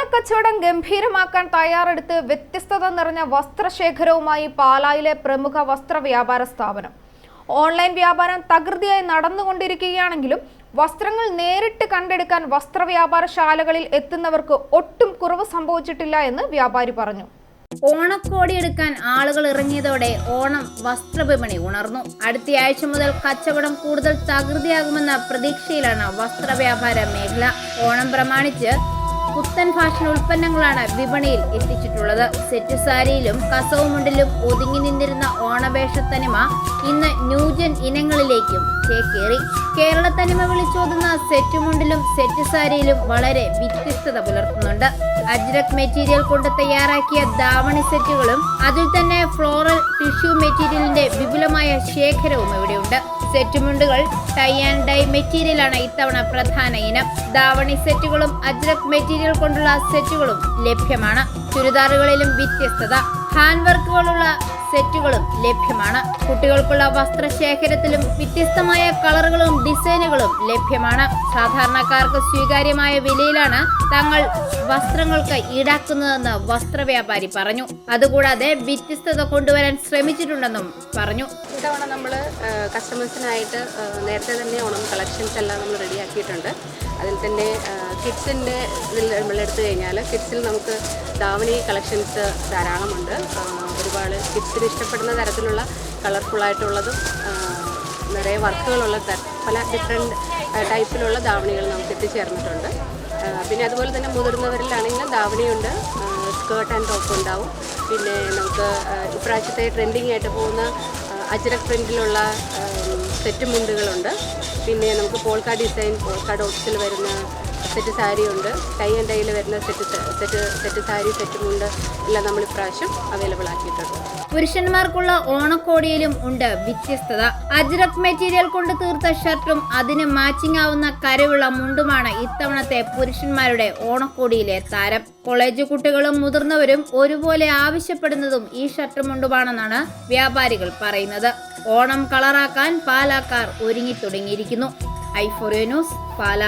ഓണക്കച്ചവടം ഗംഭീരമാക്കാൻ തയ്യാറെടുത്ത് വ്യത്യസ്തത നിറഞ്ഞ വസ്ത്രശേഖരവുമായി പാലായിലെ പ്രമുഖ വസ്ത്ര വ്യാപാര സ്ഥാപനം. ഓൺലൈൻ വ്യാപാരം തകൃതിയായി നടന്നുകൊണ്ടിരിക്കുകയാണെങ്കിലും വസ്ത്രങ്ങൾ നേരിട്ട് കണ്ടെടുക്കാൻ വസ്ത്ര വസ്ത്രവ്യാപാരശാലകളിൽ എത്തുന്നവർക്ക് ഒട്ടും കുറവ് സംഭവിച്ചിട്ടില്ല എന്ന് വ്യാപാരി പറഞ്ഞു. ഓണക്കോടിയെടുക്കാൻ ആളുകൾ ഇറങ്ങിയതോടെ ഓണം വസ്ത്രവിപണി ഉണർന്നു. അടുത്തയാഴ്ച മുതൽ കച്ചവടം കൂടുതൽ തകൃതിയാകുമെന്ന പ്രതീക്ഷയിലാണ് വസ്ത്രവ്യാപാര മേഖല. ഓണം പ്രമാണിച്ച് പുത്തൻ ഫാഷൻ ഉൽപ്പന്നങ്ങളാണ് വിപണിയിൽ എത്തിച്ചിട്ടുള്ളത്. സെറ്റ് സാരിയിലും കസവുമുണ്ടിലും ഒതുങ്ങി നിന്നിരുന്ന ഓണവേഷത്തനിമ ഇന്ന് ന്യൂജൻ ഇനങ്ങളിലേക്കും ചേക്കേറി കേരള തനിമ വിളിച്ചോതുന്ന സെറ്റ് മുണ്ടിലും സെറ്റ് സാരിയിലും വളരെ വ്യത്യസ്തത പുലർത്തുന്നുണ്ട്. അജ്രക് മെറ്റീരിയൽ കൊണ്ട് തയ്യാറാക്കിയ ദാവണി സെറ്റുകളും അതിൽ തന്നെ ഫ്ലോറൽ ടിഷ്യൂ മെറ്റീരിയലിന്റെ വിപുലമായ ശേഖരവും ഇവിടെയുണ്ട്. സെറ്റ് മുണ്ടുകൾ ടൈ ആൻഡ് ഡൈ മെറ്റീരിയലാണ് ഇത്തവണ പ്രധാന ഇനം. ദാവണി സെറ്റുകളും അജ്രക് മെറ്റീരിയൽ കൊണ്ടുള്ള സെറ്റുകളും ലഭ്യമാണ്. ചുരിദാറുകളിലും വ്യത്യസ്തത. ഹാൻഡ് വർക്കുകളുള്ള സെറ്റുകളും ലഭ്യമാണ്. കുട്ടികൾക്കുള്ള വസ്ത്രശേഖരത്തിലും വ്യത്യസ്തമായ കളറുകളും ഡിസൈനുകളും ലഭ്യമാണ്. സാധാരണക്കാർക്ക് സ്വീകാര്യമായ വിലയിലാണ് തങ്ങൾ വസ്ത്രങ്ങൾക്ക് ഈടാക്കുന്നതെന്ന് വസ്ത്രവ്യാപാരി പറഞ്ഞു. അതുകൂടാതെ വ്യത്യസ്തത കൊണ്ടുവരാൻ ശ്രമിച്ചിട്ടുണ്ടെന്നും പറഞ്ഞു. ഇത്തവണ നമ്മൾ കസ്റ്റമേഴ്സിനായിട്ട് നേരത്തെ തന്നെ ഓണം കളക്ഷൻസ് എല്ലാം നമ്മൾ റെഡിയാക്കിയിട്ടുണ്ട്. അതിൽ തന്നെ കിഡ്സിന്റെ ഇതിൽ നമ്മൾ എടുത്തു കഴിഞ്ഞാൽ കിഡ്സിൽ നമുക്ക് ധാവണി കളക്ഷൻസ് ധാരാളമുണ്ട്. ഒരുപാട് കിഡ്സിന് ഇഷ്ടപ്പെടുന്ന തരത്തിലുള്ള കളർഫുള്ളായിട്ടുള്ളതും നിറയെ വർക്കുകളുള്ള പല ഡിഫറെന്റ് ടൈപ്പിലുള്ള ധാവണികൾ നമുക്ക് എത്തിച്ചേർന്നിട്ടുണ്ട്. പിന്നെ അതുപോലെ തന്നെ മുതിർന്നവരിലാണെങ്കിൽ ധാവണിയുണ്ട് സ്കേർട്ട് ആൻഡ് ടോപ്പ് ഉണ്ടാവും. പിന്നെ നമുക്ക് ഇപ്രാവശ്യത്തെ ട്രെൻഡിങ് ആയിട്ട് പോകുന്ന അജ്രക് പ്രിന്റിലുള്ള സെറ്റ് മുണ്ടുകളുണ്ട്. പിന്നെ നമുക്ക് പോൾക്ക ഡിസൈൻ പോൾക്ക ഡോട്ട്സിൽ വരുന്ന സെറ്റ് സാരി ഉണ്ട്. കൈ ആൻഡ് ടൈയിൽ വരുന്ന set set set sari set മുണ്ട് എല്ലാം നമ്മൾ ഇപ്രാവശ്യം അവൈലബിൾ ആക്കിയിട്ടുണ്ട്. പുരുഷന്മാർക്കുള്ള ഓണക്കോടിയിലും ഉണ്ട് വ്യത്യസ്തത. അജ്രക് മെറ്റീരിയൽ കൊണ്ട് തീർത്ത ഷർട്ടും അതിന് മാച്ചിങ് ആവുന്ന കരവുള്ള മുണ്ടുമാണ് ഇത്തവണത്തെ പുരുഷന്മാരുടെ ഓണക്കോടിയിലെ താരം. കോളേജ് കുട്ടികളും മുതിർന്നവരും ഒരുപോലെ ആവശ്യപ്പെടുന്നതും ഈ ഷർട്ട് മുണ്ടുമാണെന്നാണ് വ്യാപാരികൾ പറയുന്നത്. ഓണം കളറാക്കാൻ പാലാക്കാർ ഒരുങ്ങി തുടങ്ങിയിരിക്കുന്നു. ഐഫോറിയോ ന്യൂസ് പാല.